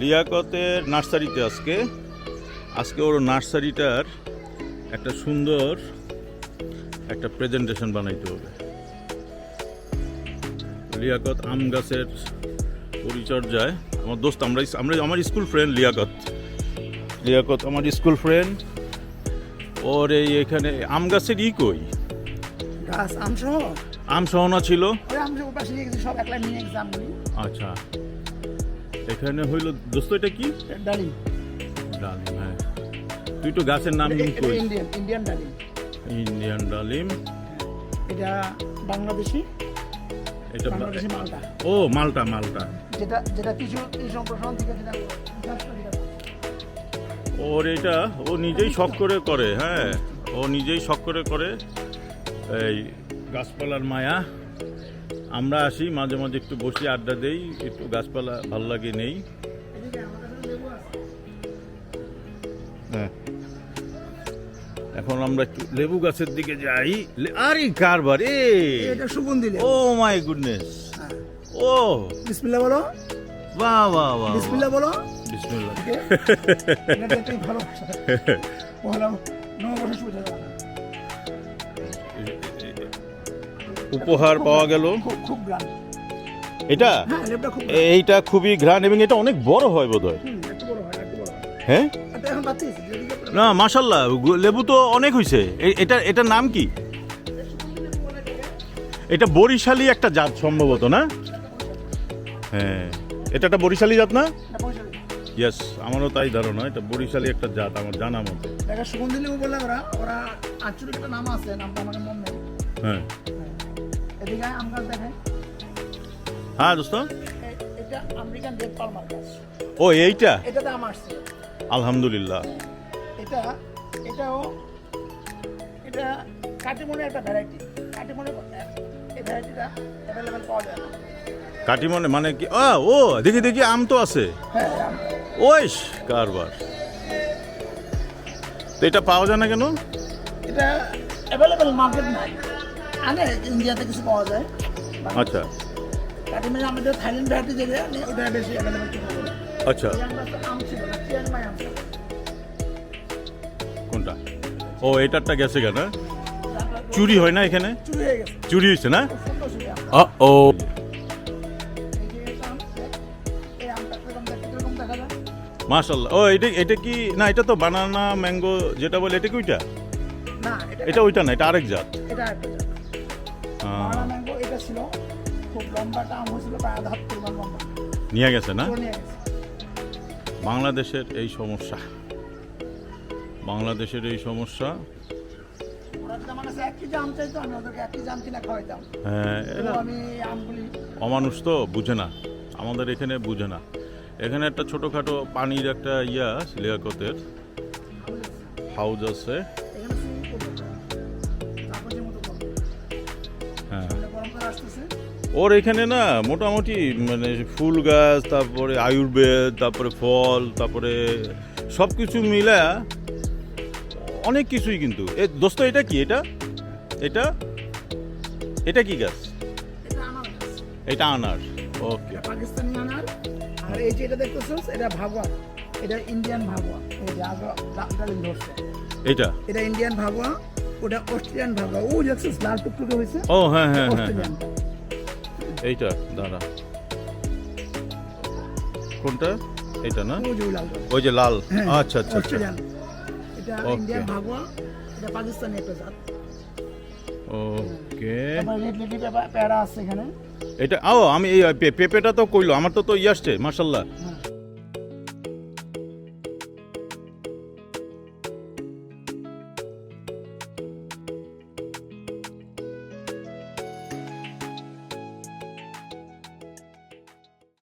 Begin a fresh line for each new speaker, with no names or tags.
লিয়াকতের নার্সারিতে আজকে। আজকে ওর নার্সারিটার একটা সুন্দর একটা প্রেজেন্টেশন বানাইতে হবে। লিয়াকত আম গাছের পরিচর্যায় আমার দোস্ত আমরা আমরা আমার স্কুল ফ্রেন্ড লিয়াকত। লিয়াকত আমার স্কুল ফ্রেন্ড ওর এই এখানে আম গাছের ই কই?
গাছ আমসহ?
আম সহনা ছিল? আচ্ছা। এখানে হইল দোস্ত এটা কি?
ডালিম।
ডালিম হ্যাঁ। তুই তো গাছের নাম কই?
ইন্ডিয়ান ইন্ডিয়ান ডালিম।
ইন্ডিয়ান ডালিম।
এটা বাংলাদেশি
এটা
বাংলাদেশি মালটা।
ও মালটা মালটা।
যেটা যেটা কিছু কৃষি সম্প্রসারণ থেকে যেটা-
ওর এটা ও নিজেই শখ করে করে হ্যাঁ। ও নিজেই শখ করে করে এই গাছপালার মায়া। আমরা আসি মাঝে মাঝে একটু বসি আড্ডা দেই একটু গাছপালা ভালো লাগে নেই। হ্যাঁ। এখন আমরা একটু লেবু গাছের দিকে যাই। আরে কারবার এ!
এটা সুগন্ধি
ও মাই গুডনেস।
হ্যাঁ।
ও।
বিসমিল্লাহ বলো।
বাহ বাহ বাহ
বিসমিল্লাহ বলো।
বিসমিল্লাহ।
এটা ভালো পহলা নববর্ষের শুভেচ্ছা
উপহার পাওয়া গেল।
খুব
এটা?
হ্যাঁ
এইটা খুবই ঘ্রাণ এবং এটা অনেক বড় হয় বোধহয়।
বড় হয় হয়। যেদিকে
না মাশাল্লাহ লেবু তো অনেক হয়েছে এটা এটার নাম কি? এটা বরিশালি একটা জাত সম্ভবত না? হ্যাঁ। এটা একটা বরিশালি জাত না? ইয়েস আমারও তাই ধারণা এটা বরিশালি একটা জাত আমার জানা মতো।
সুগন্ধি লেবু বলে ওরা ওরা আঞ্চলিক একটা নাম আছে নামটা আমার মনে
হ্যাঁ। হ্যাঁ দোস্ত। ও এইটা?
আসছে।
আলহামদুলিল্লাহ।
এটা এটাও এটা কাটিমনের একটা ভ্যারাইটি কাটিমনের এই ভ্যারাইটিটা অ্যাভেলেবেল পাওয়া যায়
কাটিমনে মানে কি? ও দেখি দেখি আম তো আছে।
হ্যাঁ
ওইস কারবার। তো এটা পাওয়া যায় না কেন?
এটা অ্যাভেলেবেল মার্কেট নাই। আনে ইন্ডিয়াতে কিছু পাওয়া যায়।
আচ্ছা।
আমাদের থাইল্যান্ড ভ্যারাইটি যেটা ওটা বেশি অ্যাভেলেবেল
আচ্ছা। কোনটা? ও এটারটা গেছে কেন? চুরি হয় না এখানে?
চুরি হয়ে
হয়েছে না? ও। মাশাল্লাহ ও এটা এটা কি না এটা তো বানানা ম্যাঙ্গো যেটা বলে এটা কি ওইটা?
না এটা
ওইটা না এটা আরেক জাত।
এটা একটা জাত।
আহ,
ম্যাঙ্গো এটা ছিল খুব লম্বাটা আম হয়েছিল প্রায় আধা হাত পরিমাণ লম্বা।
নিয়ে গেছে না?
নিয়ে গেছে।
বাংলাদেশের এই সমস্যা। বাংলাদেশের এই সমস্যা। হ্যাঁ অমানুষ তো বুঝে না। আমাদের এখানে বুঝে না। এখানে একটা ছোটোখাটো পানির একটা ইয়া লিয়াকতের। হাউজ আছে।
আসতেছে?
ওর এখানে না মোটামুটি মানে ফুল গাছ তারপরে আয়ুর্বেদ তারপরে ফল তারপরে সব কিছু মিলা অনেক কিছুই কিন্তু। এ দোস্ত এটা কি? এটা? এটা? এটা কি গাছ?
এটা
আনার ওকে।
পাকিস্তানি আনার। আর এই যে এটা দেখতেছিস এটা ভাগোয়া। এটা ইন্ডিয়ান ভাগোয়া। এই যে আগে
এটা
ইন্ডিয়ান ভাগোয়া। ওটা অস্ট্রেলিয়ান ভাগোয়া ও দেখছিস লাল টুকটুকে হয়েছে?
ও হ্যাঁ হ্যাঁ হ্যাঁ হ্যাঁ। এইটা দাঁড়া। কোনটা? এটা না?
ওই
যে লাল
হ্যাঁ,
আচ্ছা আচ্ছা আচ্ছা।
অস্ট্রেলিয়ান। এটা ইন্ডিয়ান ভাগোয়া এটা পাকিস্তানি একটা জাত।
ওকে
পেয়ারা আছে এখানে।
এটা ও আমি এই পেঁপেটা তো কইলো আমার তো তো ই আসছে মার্শাল্লাহ
হ্যাঁ।